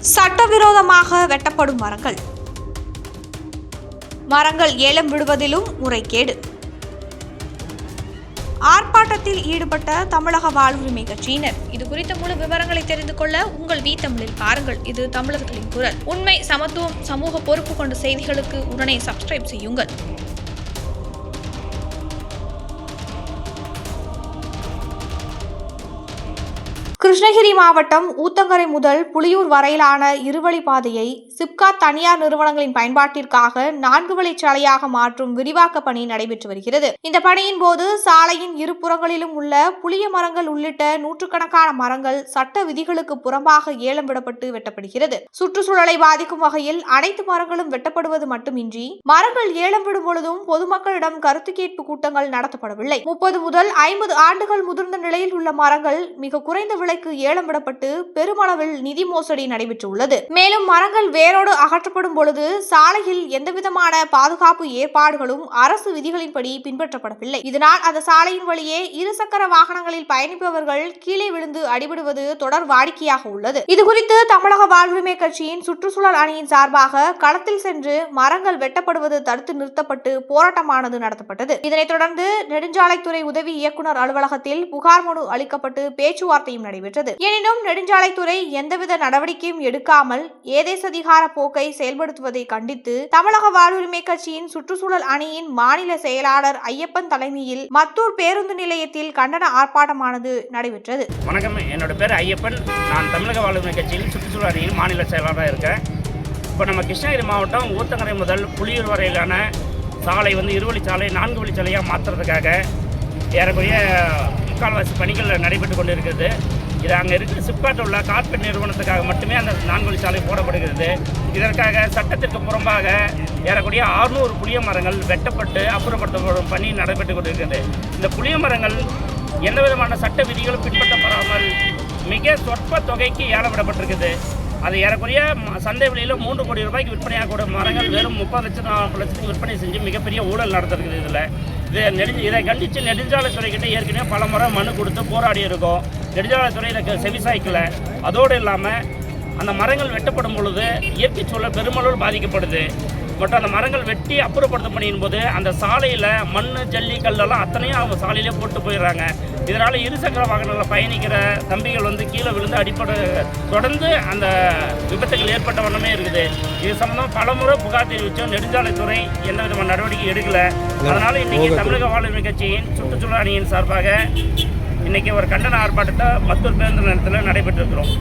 சட்டவிரோதமாக வெட்டப்படும் மரங்கள். மரங்கள் ஏலம் விடுவதிலும் முறைகேடு. ஆர்ப்பாட்டத்தில் ஈடுபட்ட தமிழக வாழ்வுரிமை கட்சியினர். இது குறித்த முழு விவரங்களை தெரிந்து கொள்ள உங்கள் வி தமிழில் பாருங்கள். இது தமிழர்களின் குரல். உண்மை சமத்துவம் சமூக பொறுப்பு கொண்ட செய்திகளுக்கு உடனே சப்ஸ்கிரைப் செய்யுங்கள். கிருஷ்ணகிரி மாவட்டம் ஊத்தங்கரை முதல் புலியூர் வரையிலான இருவழி பாதையை சிப்காட் தனியார் நிறுவனங்களின் பயன்பாட்டிற்காக நான்கு வழிச்சாலையாக மாற்றும் விரிவாக்க பணி நடைபெற்று வருகிறது. இந்த பணியின் போது சாலையின் இருபுறங்களிலும் உள்ள புளிய மரங்கள் உள்ளிட்ட நூற்றுக்கணக்கான மரங்கள் சட்ட விதிகளுக்கு புறம்பாக ஏலம் விடப்பட்டு வெட்டப்படுகிறது. சுற்றுச்சூழலை பாதிக்கும் வகையில் அனைத்து மரங்களும் வெட்டப்படுவது மட்டுமின்றி மரங்கள் ஏலம் விடும் பொழுதும் பொதுமக்களிடம் கருத்து கேட்பு கூட்டங்கள் நடத்தப்படவில்லை. முப்பது முதல் ஐம்பது ஆண்டுகள் முதிர்ந்த நிலையில் உள்ள மரங்கள் மிக குறைந்த விலை ஏலம் விடப்பட்டு பெருமளவில் நிதி மோசடி நடைபெற்றுள்ளது. மேலும் மரங்கள் வேரோடு அகற்றப்படும் பொழுது சாலையில் எந்தவிதமான பாதுகாப்பு ஏற்பாடுகளும் அரசு விதிகளின்படி பின்பற்றப்படவில்லை. இதனால் அந்த சாலையின் வழியே இருசக்கர வாகனங்களில் பயணிப்பவர்கள் கீழே விழுந்து அடிபடுவது தொடர் வாடிக்கையாக உள்ளது. இதுகுறித்து தமிழக வாழ்வுரிமை கட்சியின் சுற்றுச்சூழல் அணியின் சார்பாக களத்தில் சென்று மரங்கள் வெட்டப்படுவது தடுத்து நிறுத்தப்பட்டு போராட்டமானது நடத்தப்பட்டது. இதனைத் தொடர்ந்து நெடுஞ்சாலைத்துறை உதவி இயக்குநர் அலுவலகத்தில் புகார் மனு அளிக்கப்பட்டு பேச்சுவார்த்தையும் நடைபெற்றது. எனினும் நெடுஞ்சாலைத்துறை எந்தவித நடவடிக்கையும் எடுக்காமல் ஏதேசதிகார போக்கை செயல்படுத்துவதை கண்டித்து தமிழக வாழ்வுரிமை கட்சியின் சுற்றுச்சூழல் அணியின் மாநில செயலாளர் ஐயப்பன் தலைமையில் மத்தூர் பேருந்து நிலையத்தில் கண்டன ஆர்ப்பாட்டமானது நடைபெற்றது. வணக்கம். என்னோட பேர் ஐயப்பன். நான் தமிழக வாழ்வுரிமை கட்சியின் சுற்றுச்சூழல் அணியில் மாநில செயலாளராக இருக்கேன். இப்போ நம்ம கிருஷ்ணகிரி மாவட்டம் ஊத்தங்கரை முதல் புலியூர் வரையிலான சாலை வந்து இருவழிச்சாலை நான்கு வழி சாலையாக மாற்றுறதுக்காக ஏறக்குறைய முக்கால்வாசி பணிகள் நடைபெற்று கொண்டு இருக்கிறது இது அங்கே இருக்கிற சிப்காட்டில் உள்ள கார்பரேட் நிறுவனத்துக்காக மட்டுமே அந்த நான்கு சாலை போடப்படுகிறது. இதற்காக சட்டத்திற்கு புறம்பாக ஏறக்குறைய ஆறுநூறு புளிய மரங்கள் வெட்டப்பட்டு அப்புறப்படுத்தப்படும் பணி நடைபெற்று கொண்டிருக்கிறது. இந்த புளிய மரங்கள் எந்த விதமான சட்ட விதிகளும் பின்பற்றப்படாமல் மிக சொற்ப தொகைக்கு ஏலமிடப்பட்டிருக்குது அது ஏறக்குறைய சந்தை விலையில் மூன்று கோடி ரூபாய்க்கு விற்பனையாகக்கூடிய மரங்கள் வெறும் முப்பது லட்சம் நாற்பது லட்சத்துக்கு விற்பனை செஞ்சு மிகப்பெரிய ஊழல் நடந்திருக்குது இதில். இதை நெடுஞ்சு இதை கண்டித்து நெடுஞ்சாலைத்துறைக்கிட்ட ஏற்கனவே பல முறை மனு கொடுத்து போராடி இருக்கோம். நெடுஞ்சாலைத்துறை இதுக்கு செவிசாய்க்கல. அதோடு இல்லாமல் அந்த மரங்கள் வெட்டப்படும் பொழுது இயற்கை சூழல் பெருமளவில் பாதிக்கப்படுது. மற்றும் அந்த மரங்கள் வெட்டி அப்புறப்படுத்த பணியின் போது அந்த சாலையில் மண் ஜல்லி கல்லெல்லாம் அத்தனையும் அவங்க சாலையிலே போட்டு போயிடுறாங்க. இதனால் இருசக்கர வாகனங்களில் பயணிக்கிற தம்பிகள் வந்து கீழே விழுந்து அடிப்படை தொடர்ந்து அந்த விபத்துகள் ஏற்பட்ட வண்ணமே இருக்குது. இது சம்பந்தம் பல முறை புகார் தெரிவித்தோம் நெடுஞ்சாலைத்துறை எந்த விதமான நடவடிக்கை எடுக்கல. அதனால் இன்னைக்கு தமிழக வாழ்வுரிமை கட்சியின் சுற்றுச்சூழல் அணியின் சார்பாக இன்னைக்கு ஒரு கண்டன ஆர்ப்பாட்டத்தை மத்தூர் பேருந்து நிலையத்தில் நடைபெற்றிருக்கிறோம்.